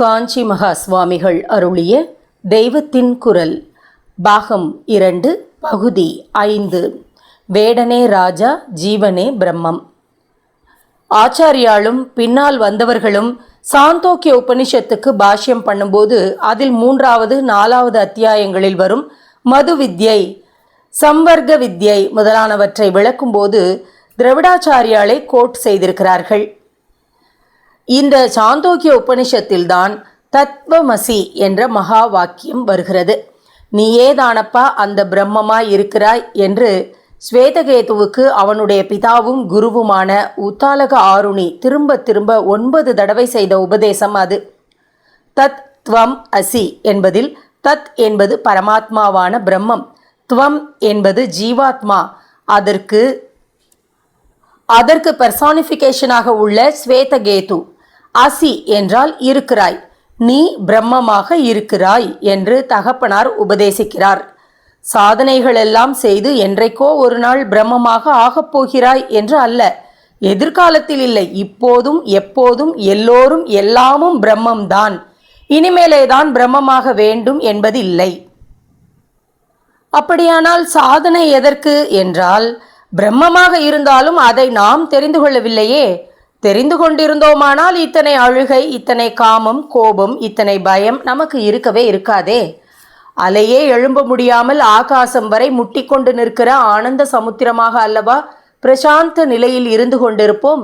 காஞ்சி மகா சுவாமிகள் அருளிய தெய்வத்தின் குரல் பாகம் இரண்டு பகுதி ஐந்து. வேடனே ராஜா ஜீவனே பிரம்மம். ஆச்சாரியாலும் பின்னால் வந்தவர்களும் சாந்தோக்கிய உபனிஷத்துக்கு பாஷ்யம் பண்ணும்போது அதில் மூன்றாவது நாலாவது அத்தியாயங்களில் வரும் மது வித்யை சம்வர்க்க வித்யை முதலானவற்றை விளக்கும்போது திரவிடாச்சாரியாலை கோட் செய்திருக்கிறார்கள். இந்த சாந்தோக்கிய உபனிஷத்தில்தான் தத்வமசி என்ற மகா வாக்கியம் வருகிறது. நீயேதானப்பா அந்த பிரம்மமாய் இருக்கிறாய் என்று ஸ்வேதகேதுவுக்கு அவனுடைய பிதாவும் குருவுமான உத்தாலக ஆருணி திரும்ப திரும்ப ஒன்பது தடவை செய்த உபதேசம் அது. தத் துவம் அசி என்பதில் தத் என்பது பரமாத்மாவான பிரம்மம் துவம் என்பது ஜீவாத்மா. அதற்கு அதற்கு பெர்சானிஃபிகேஷனாக உள்ள ஸ்வேதகேது அசி என்றால் இருக்கிறாய். நீ பிரம்மமாக இருக்கிறாய் என்று தகப்பனார் உபதேசிக்கிறார். சாதனைகளெல்லாம் செய்து என்றைக்கோ ஒரு நாள் பிரம்மமாக ஆகப் போகிறாய் என்று அல்ல. எதிர்காலத்தில் இல்லை. இப்போதும் எப்போதும் எல்லோரும் எல்லாமும் பிரம்மம்தான். இனிமேலேதான் பிரம்மமாக வேண்டும் என்பது இல்லை அப்படியானால் சாதனை எதற்கு? என்றால் பிரம்மமாக இருந்தாலும் அதை நாம் தெரிந்து கொள்ளவில்லையே. தெரிந்து கொண்டிருந்தோமானால் இத்தனை அழுகை இத்தனை காமம் கோபம் இத்தனை பயம் நமக்கு இருக்கவே இருக்காதே. அலையே எழும்ப முடியாமல் ஆகாசம் வரை முட்டிக்கொண்டு நிற்கிற ஆனந்த சமுத்திரமாக அல்லவா பிரசாந்த நிலையில் இருந்து கொண்டிருப்போம்.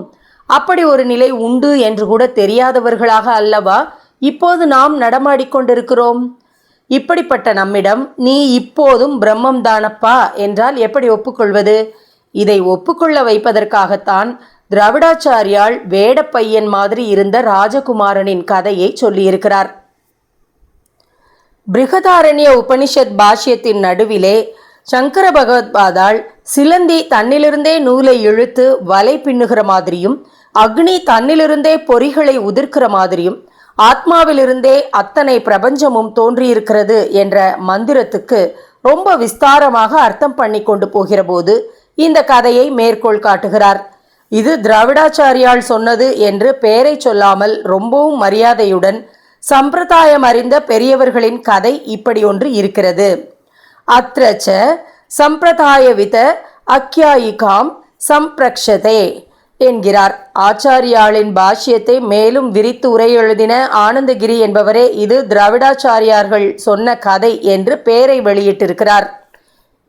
அப்படி ஒரு நிலை உண்டு என்று கூட தெரியாதவர்களாக அல்லவா இப்போது நாம் நடமாடிக்கொண்டிருக்கிறோம் இப்படிப்பட்ட நம்மிடம் நீ இப்போதும் பிரம்மம் தானப்பா என்றால் எப்படி ஒப்புக்கொள்வது? இதை ஒப்புக்கொள்ள வைப்பதற்காகத்தான் திராவிடாச்சாரியால் வேடப்பையன் மாதிரி இருந்த ராஜகுமாரனின் கதையை சொல்லியிருக்கிறார். பிருகதாரண்ய உபனிஷத் பாஷ்யத்தின் நடுவிலே சங்கர பகவத்பாதால் சிலந்தி தன்னிலிருந்தே நூலை இழுத்து வலை பின்னுகிற மாதிரியும் அக்னி தன்னிலிருந்தே பொறிகளை உதிர்க்கிற மாதிரியும் ஆத்மாவிலிருந்தே அத்தனை பிரபஞ்சமும் தோன்றியிருக்கிறது என்ற மந்திரத்துக்கு ரொம்ப விஸ்தாரமாக அர்த்தம் பண்ணி கொண்டு போகிற போது இந்த கதையை மேற்கோள் காட்டுகிறார். இது திராவிடாச்சாரியால் சொன்னது என்று பெயரை சொல்லாமல் ரொம்பவும் மரியாதையுடன் சம்பிரதாயம் அறிந்த பெரியவர்களின் கதை இப்படி ஒன்று இருக்கிறது. அத்ரச்ச சம்பிரதாயவித அக்யாயிகாம் சம்பிரக்ஷதே என்கிறார். ஆச்சாரியாளின் பாஷ்யத்தை மேலும் விரித்து உரை எழுதின ஆனந்தகிரி என்பவரே இது திராவிடாச்சாரியார்கள் சொன்ன கதை என்று பெயரை வெளியிட்டிருக்கிறார்.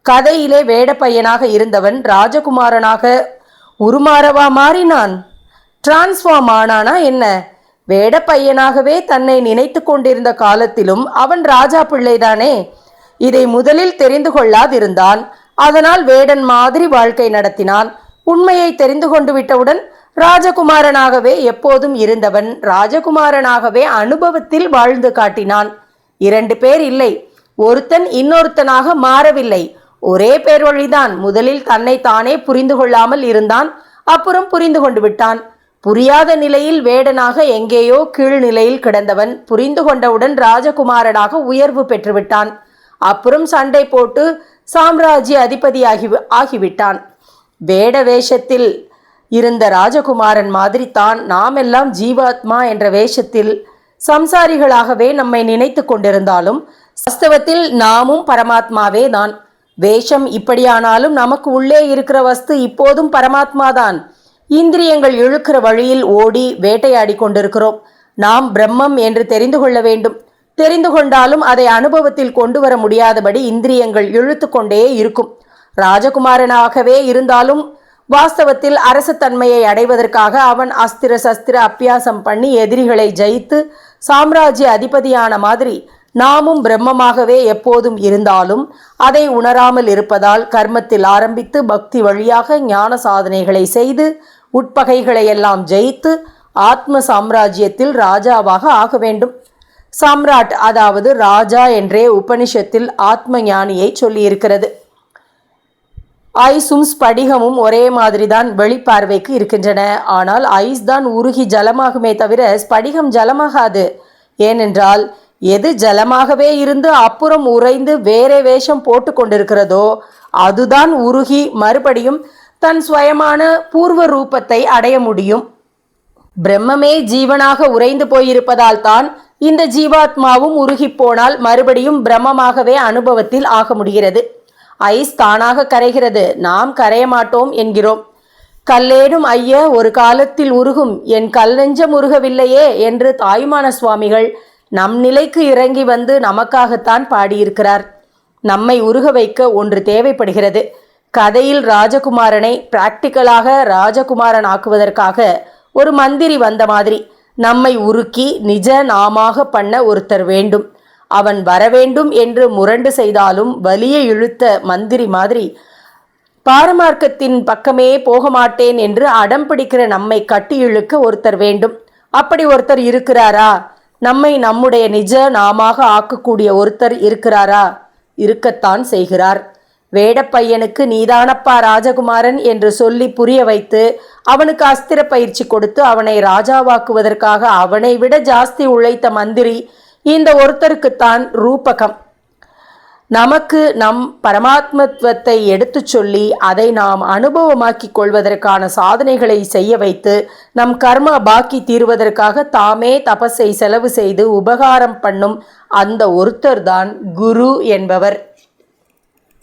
கதையிலே வேடப்பையனாக இருந்தவன் ராஜகுமாரனாக உருமாறவா மாறினான். டிரான்ஸ்ஃபார்ம் ஆனானா என்ன? வேட பையனாகவே தன்னை நினைத்து கொண்டிருந்த காலத்திலும் அவன் ராஜா பிள்ளைதானே. இதை முதலில் தெரிந்து கொள்ளாதிருந்தான். அதனால் வேடன் மாதிரி வாழ்க்கை நடத்தினான். உண்மையை தெரிந்து கொண்டு விட்டவுடன் ராஜகுமாரனாகவே எப்போதும் இருந்தவன் ராஜகுமாரனாகவே அனுபவத்தில் வாழ்ந்து காட்டினான். இரண்டு பேர் இல்லை. ஒருத்தன் இன்னொருத்தனாக மாறவில்லை. ஒரே பேர் வழிதான். முதலில் தன்னை தானே புரிந்து கொள்ளாமல் இருந்தான். அப்புறம் புரிந்து கொண்டு விட்டான். புரியாத நிலையில் வேடனாக எங்கேயோ கீழ்நிலையில் கிடந்தவன் புரிந்து கொண்டவுடன் ராஜகுமாரனாக உயர்வு பெற்றுவிட்டான் அப்புறம் சண்டை போட்டு சாம்ராஜ்ய அதிபதியாகி ஆகிவிட்டான். வேட வேஷத்தில் இருந்த ராஜகுமாரன் மாதிரி தான் நாமெல்லாம் ஜீவாத்மா என்ற வேஷத்தில் சம்சாரிகளாகவே நம்மை நினைத்து கொண்டிருந்தாலும் வாஸ்தவத்தில் நாமும் பரமாத்மாவே தான். வேஷம் இப்படியானாலும் நமக்கு உள்ளே இருக்கிற வஸ்து இப்போதும் பரமாத்மாதான். இந்திரியங்கள் இழுக்கிற வழியில் ஓடி வேட்டையாடி கொண்டிருக்கிறோம். நாம் பிரம்மம் என்று தெரிந்து கொள்ள வேண்டும். தெரிந்து கொண்டாலும் அதை அனுபவத்தில் கொண்டு வர முடியாதபடி இந்திரியங்கள் இழுத்து கொண்டே இருக்கும். ராஜகுமாரனாகவே இருந்தாலும் வாஸ்தவத்தில் அரசத்தன்மையை அடைவதற்காக அவன் அஸ்திர சஸ்திர அப்பியாசம் பண்ணி எதிரிகளை ஜெயித்து சாம்ராஜ்ய அதிபதியான மாதிரி நாமும் பிரம்மமாகவே எப்போதும் இருந்தாலும் அதை உணராமல் இருப்பதால் கர்மத்தில் ஆரம்பித்து பக்தி வழியாக ஞான சாதனைகளை செய்து உட்பகைகளை எல்லாம் ஜெயித்து ஆத்ம சாம்ராஜ்யத்தில் ராஜாவாக ஆக வேண்டும். சாம்ராட் அதாவது ராஜா என்றே உபனிஷத்தில் ஆத்ம ஞானியை சொல்லியிருக்கிறது. ஐஸும் ஸ்படிகமும் ஒரே மாதிரிதான் வெளிப்பார்வைக்கு இருக்கின்றன. ஆனால் ஐஸ் தான் உருகி ஜலமாகுமே தவிர ஸ்படிகம் ஜலமாகாது. ஏனென்றால் எது ஜலமாகவே இருந்து அப்புறம் உறைந்து வேறே வேஷம் போட்டு கொண்டிருக்கிறதோ அதுதான் உருகி மறுபடியும் தன் சுயமான பூர்வ ரூபத்தை அடைய முடியும். பிரம்மமே ஜீவனாக உறைந்து போயிருப்பதால் தான் இந்த ஜீவாத்மாவும் உருகிப் போனால் மறுபடியும் பிரம்மமாகவே அனுபவத்தில் ஆக முடிகிறது. ஐஸ் தானாக கரைகிறது. நாம் கரைய மாட்டோம் என்கிறோம். கல்லேனும் ஐய ஒரு காலத்தில் உருகும். என் கல் நெஞ்சம் உருகவில்லையே என்று தாயுமான சுவாமிகள் நம் நிலைக்கு இறங்கி வந்து நமக்காகத்தான் பாடியிருக்கிறார். நம்மை உருக வைக்க ஒன்று தேவைப்படுகிறது. கதையில் ராஜகுமாரனை பிராக்டிக்கலாக ராஜகுமாரன் ஆக்குவதற்காக ஒரு மந்திரி வந்த மாதிரி நம்மை உருக்கி நிஜ நாமாக பண்ண ஒருத்தர் வேண்டும். அவன் வரவேண்டும் என்று முரண்டு செய்தாலும் வலிய இழுத்த மந்திரி மாதிரி பாரமார்க்கத்தின் பக்கமே போக மாட்டேன் என்று அடம் பிடிக்கிற நம்மை கட்டி இழுக்க ஒருத்தர் வேண்டும். அப்படி ஒருத்தர் இருக்கிறாரா? நம்மை நம்முடைய நிஜ நாமாக ஆக்கக்கூடிய ஒருத்தர் இருக்கிறாரா? இருக்கத்தான் செய்கிறார். வேடப்பையனுக்கு நீதானப்பா ராஜகுமாரன் என்று சொல்லி புரிய வைத்து அவனுக்கு அஸ்திர பயிற்சி கொடுத்து அவனை ராஜாவாக்குவதற்காக அவனை விட ஜாஸ்தி உழைத்த மந்திரி இந்த ஒருத்தருக்குத்தான் ரூபகம். நமக்கு நம் பரமாத்மத்துவத்தை எடுத்துச் சொல்லி அதை நாம் அனுபவமாக்கிக் கொள்வதற்கான சாதனைகளை செய்ய வைத்து நம் கர்ம பாக்கி தீர்வதற்காக தாமே தபஸை செலவு செய்து உபகாரம் பண்ணும் அந்த ஒருத்தர்தான் குரு என்பவர்.